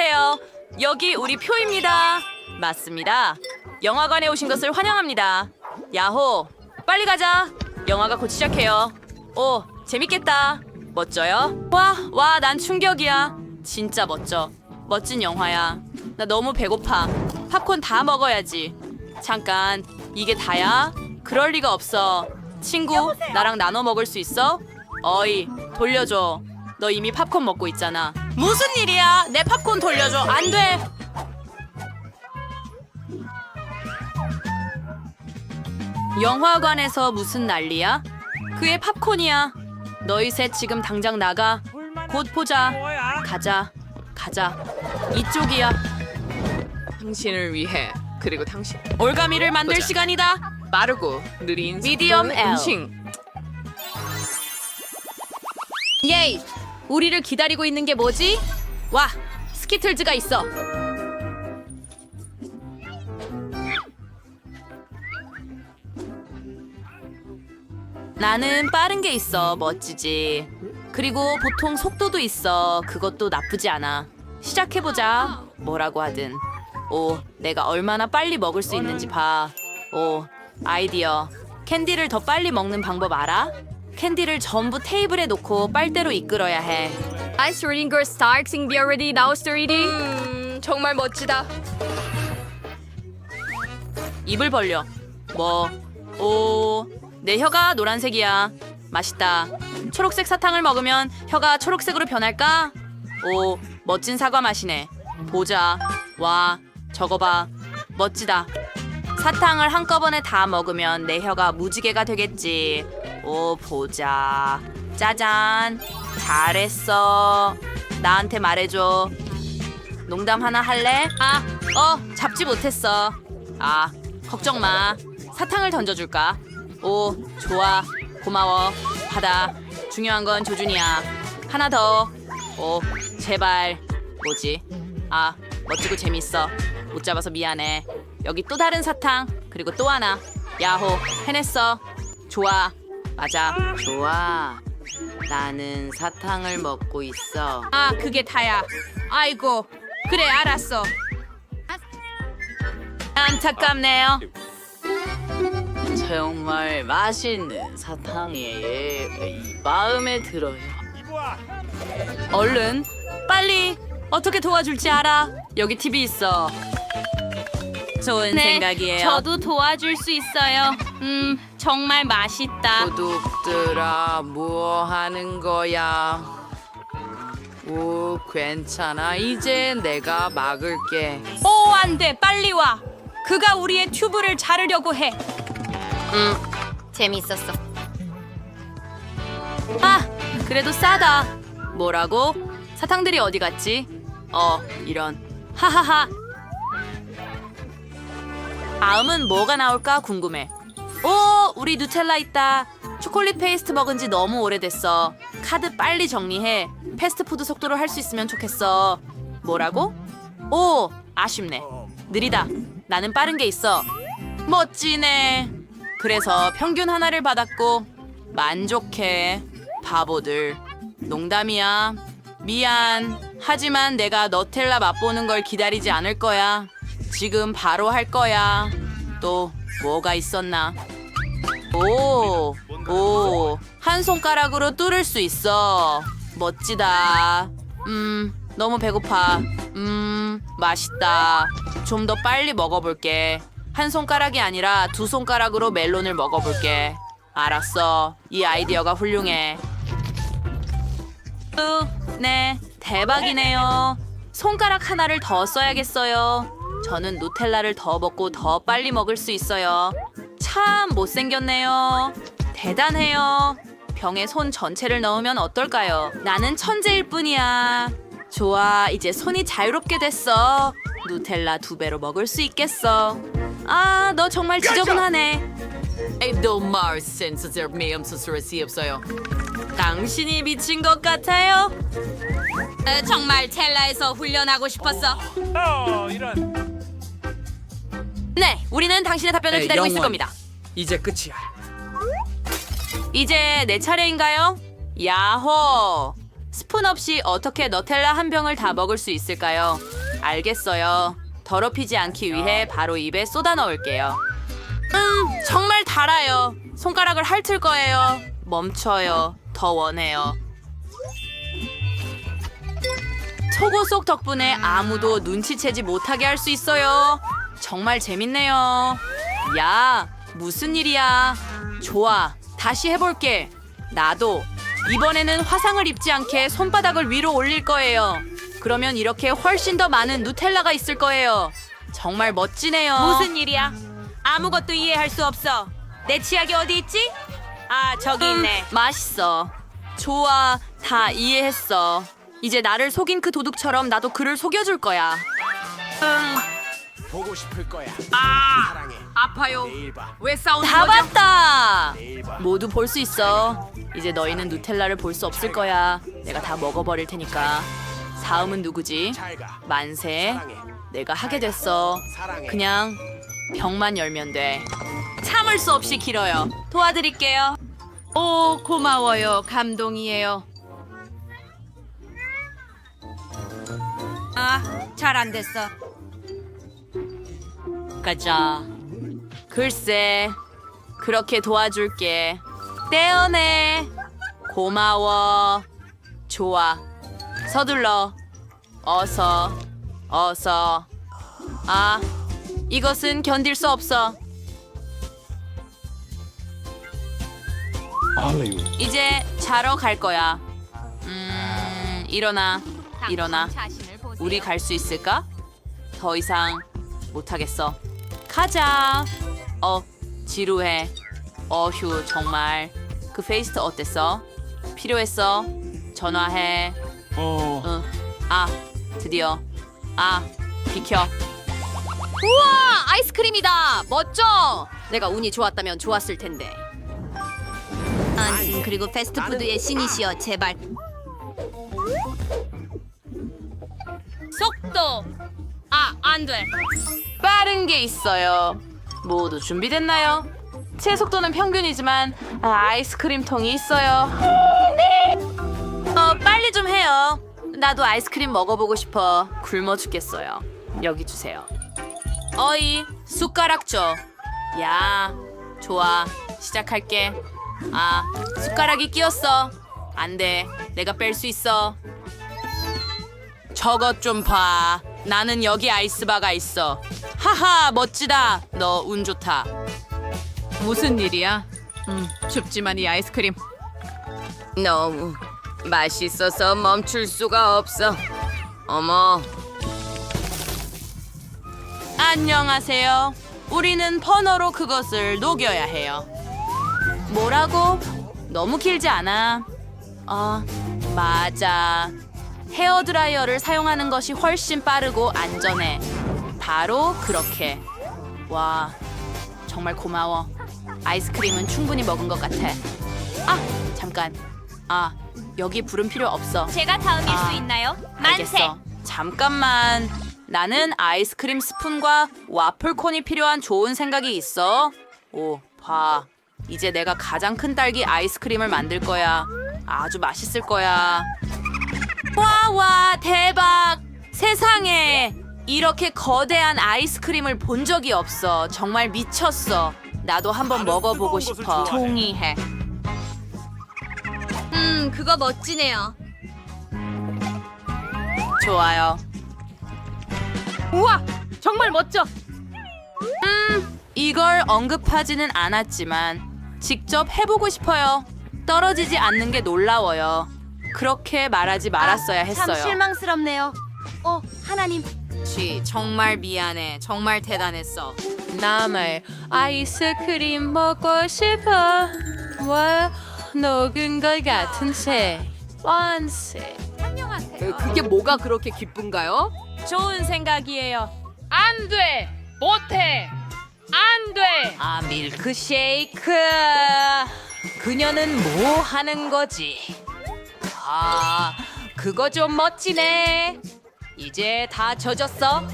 안녕하세요. 여기 우리 표입니다. 맞습니다. 영화관에 오신 것을 환영합니다. 야호, 빨리 가자. 영화가 곧 시작해요. 오, 재밌겠다. 멋져요? 와, 와, 난 충격이야. 진짜 멋져. 멋진 영화야. 나 너무 배고파. 팝콘 다 먹어야지. 잠깐, 이게 다야? 그럴 리가 없어. 친구, 나랑 나눠 먹을 수 있어? 어이, 돌려줘. 너 이미 팝콘 먹고 있잖아. 무슨 일이야? 내 팝콘 돌려줘. 안 돼. 영화관에서 무슨 난리야? 그의 팝콘이야. 너희 셋 지금 당장 나가. 곧 보자. 가자. 가자. 이쪽이야. 당신을 위해 그리고 당신 올가미를 만들 보자. 시간이다. 빠르고 느린 미디엄 속도의 L. 음식 예이! 우리를 기다리고 있는 게 뭐지? 와, 스키틀즈가 있어. 나는 빠른 게 있어. 멋지지. 그리고 보통 속도도 있어. 그것도 나쁘지 않아. 시작해보자. 뭐라고 하든. 오, 내가 얼마나 빨리 먹을 수 있는지 봐. 오, 아이디어. 캔디를 더 빨리 먹는 방법 알아? 캔디를 전부 테이블에 놓고 빨대로 이끌어야 해. Ice reading girl starting be already now reading. 음 정말 멋지다 입을 벌려. 뭐? 오, 내 혀가 노란색이야. 맛있다. 초록색 사탕을 먹으면 혀가 초록색으로 변할까? 오, 멋진 사과 맛이네. 보자. 와, 저거 봐. 멋지다. 사탕을 한꺼번에 다 먹으면 내 혀가 무지개가 되겠지. 오, 보자. 짜잔. 잘했어. 나한테 말해줘. 농담 하나 할래? 아, 어, 잡지 못했어. 아, 걱정 마. 사탕을 던져줄까? 오, 좋아. 고마워. 받아. 중요한 건 조준이야. 하나 더. 오, 제발. 뭐지? 아, 멋지고 재밌어. 못 잡아서 미안해. 여기 또 다른 사탕. 그리고 또 하나. 야호, 해냈어. 좋아. 맞아. 좋아. 나는 사탕을 먹고 있어. 아, 그게 다야. 아이고. 그래, 알았어. 안타깝네요. 정말 맛있는 사탕이에요. 마음에 들어요. 얼른 빨리 어떻게 도와줄지 알아. 여기 TV 있어. 좋은 생각이에요. 저도 도와줄 수 있어요. 음, 정말 맛있다. 도둑들아 뭐 하는 거야 오 괜찮아 이제 내가 막을게 오, 안 돼. 빨리 와. 그가 우리의 튜브를 자르려고 해. 재밌었어. 아, 그래도 싸다. 뭐라고? 사탕들이 어디 갔지? 어, 이런. 하하하. 다음은 뭐가 나올까 궁금해. 오, 우리 누텔라 있다. 초콜릿 페이스트 먹은 지 너무 오래됐어. 카드 빨리 정리해. 패스트푸드 속도로 할 수 있으면 좋겠어. 뭐라고? 오, 아쉽네. 느리다. 나는 빠른 게 있어. 멋지네. 그래서 평균 하나를 받았고 만족해. 바보들. 농담이야. 미안. 하지만 내가 너텔라 맛보는 걸 기다리지 않을 거야. 지금 바로 할 거야. 또 뭐가 있었나? 오, 오, 한 손가락으로 뚫을 수 있어. 멋지다. 음, 너무 배고파. 음, 맛있다. 좀 더 빨리 먹어볼게. 한 손가락이 아니라 두 손가락으로 멜론을 먹어볼게. 알았어. 이 아이디어가 훌륭해. 으, 네, 대박이네요. 손가락 하나를 더 써야겠어요. 저는 누텔라를 더 먹고 더 빨리 먹을 수 있어요. 참 못생겼네요. 대단해요. 병에 손 전체를 넣으면 어떨까요? 나는 천재일 뿐이야. 좋아, 이제 손이 자유롭게 됐어. 누텔라 두 배로 먹을 수 있겠어. 아, 너 정말 지저분하네. 에도 말 센스제 매음 스스로 없어요 당신이 미친 것 같아요. 에, 정말 텔라에서 훈련하고 싶었어. 어, 이런. 네, 우리는 당신의 답변을 에, 기다리고 있을. 겁니다. 이제 끝이야 이제 내 차례인가요? 야호! 스푼 없이 어떻게 너텔라 한 병을 다 먹을 수 있을까요? 알겠어요. 더럽히지 않기 위해 바로 입에 쏟아 넣을게요. 음, 정말 달아요. 손가락을 핥을 거예요. 멈춰요. 더 원해요. 초고속 덕분에 아무도 눈치채지 못하게 할 수 있어요. 정말 재밌네요. 야, 무슨 일이야? 좋아, 다시 해볼게. 나도 이번에는 화상을 입지 않게 손바닥을 위로 올릴 거예요. 그러면 이렇게 훨씬 더 많은 누텔라가 있을 거예요. 정말 멋지네요. 무슨 일이야? 아무것도 이해할 수 없어. 내 치약이 어디 있지? 아, 저기 음, 있네. 맛있어. 좋아, 다 이해했어. 이제 나를 속인 그 도둑처럼 나도 그를 속여줄 거야. 보고 싶을 거야. 아, 사랑해. 아파요. 내일 봐. 왜 싸우는 다 거죠? 봤다. 내일 봐. 모두 볼 수 있어. 이제 너희는 누텔라를 볼 수 없을 거야. 내가 다 먹어버릴 테니까. 다음은 누구지? 잘 가. 만세. 내가 하게 됐어. 그냥 병만 열면 돼. 참을 수 없이 길어요. 도와드릴게요. 오, 고마워요. 감동이에요. 아, 잘 안 됐어. 가자. 글쎄, 그렇게 도와줄게. 떼어내. 고마워. 좋아. 서둘러. 어서. 어서. 아, 이것은 견딜 수 없어. 이제 자러 갈 거야. 음, 일어나. 일어나. 우리 갈 수 있을까? 더 이상 못하겠어. 가자. 어, 지루해. 어휴, 정말. 그 페이스트 어땠어? 필요했어? 전화해. 어. 응. 아, 드디어. 아, 비켜. 우와, 아이스크림이다. 멋져. 내가 운이 좋았다면 좋았을 텐데. 아, 그리고 패스트푸드의 신이시여, 제발. 속도. 아, 안 돼. 빠른 게 있어요. 모두 준비됐나요? 제 속도는 평균이지만 아, 아이스크림 통이 있어요. 어, 빨리 좀 해요. 나도 아이스크림 먹어보고 싶어. 굶어 죽겠어요. 여기 주세요. 어이, 숟가락 줘. 야, 좋아. 시작할게. 아, 숟가락이 끼었어. 안 돼. 내가 뺄 수 있어. 저것 좀 봐. 나는 여기 아이스바가 있어. 하하, 멋지다. 너 운 좋다. 무슨 일이야? 음, 춥지만 이 아이스크림. 너무 맛있어서 멈출 수가 없어. 어머, 안녕하세요. 우리는 퍼너로 그것을 녹여야 해요. 뭐라고? 너무 길지 않아. 어, 맞아. 헤어 드라이어를 사용하는 것이 훨씬 빠르고 안전해. 바로 그렇게. 와, 정말 고마워. 아이스크림은 충분히 먹은 것 같아. 아, 잠깐. 아, 여기 불은 필요 없어. 제가 다음일 아, 수 있나요? 만세. 알겠어. 잠깐만. 나는 아이스크림 스푼과 와플 콘이 필요한 좋은 생각이 있어. 오, 봐. 이제 내가 가장 큰 딸기 아이스크림을 만들 거야. 아주 맛있을 거야. 와, 와, 대박! 세상에! 이렇게 거대한 아이스크림을 본 적이 없어. 정말 미쳤어. 나도 한번 먹어보고 싶어. 동의해. 음, 그거 멋지네요. 좋아요. 우와, 정말 멋져. 이걸 언급하지는 않았지만 직접 해보고 싶어요. 떨어지지 않는 게 놀라워요. 그렇게 말하지 말았어야 했어요. 참 실망스럽네요. 어, 하나님. 쥐, 정말 미안해. 정말 대단했어. 남의 아이스크림 먹고 싶어. 와, 녹은 것 같은 새. 원세. 그게 뭐가 그렇게 기쁜가요? 좋은 생각이에요. 안 돼. 못해. 안 돼. 아, 밀크쉐이크. 그녀는 뭐 하는 거지? 아, 그거 좀 멋지네. 이제 다 젖었어.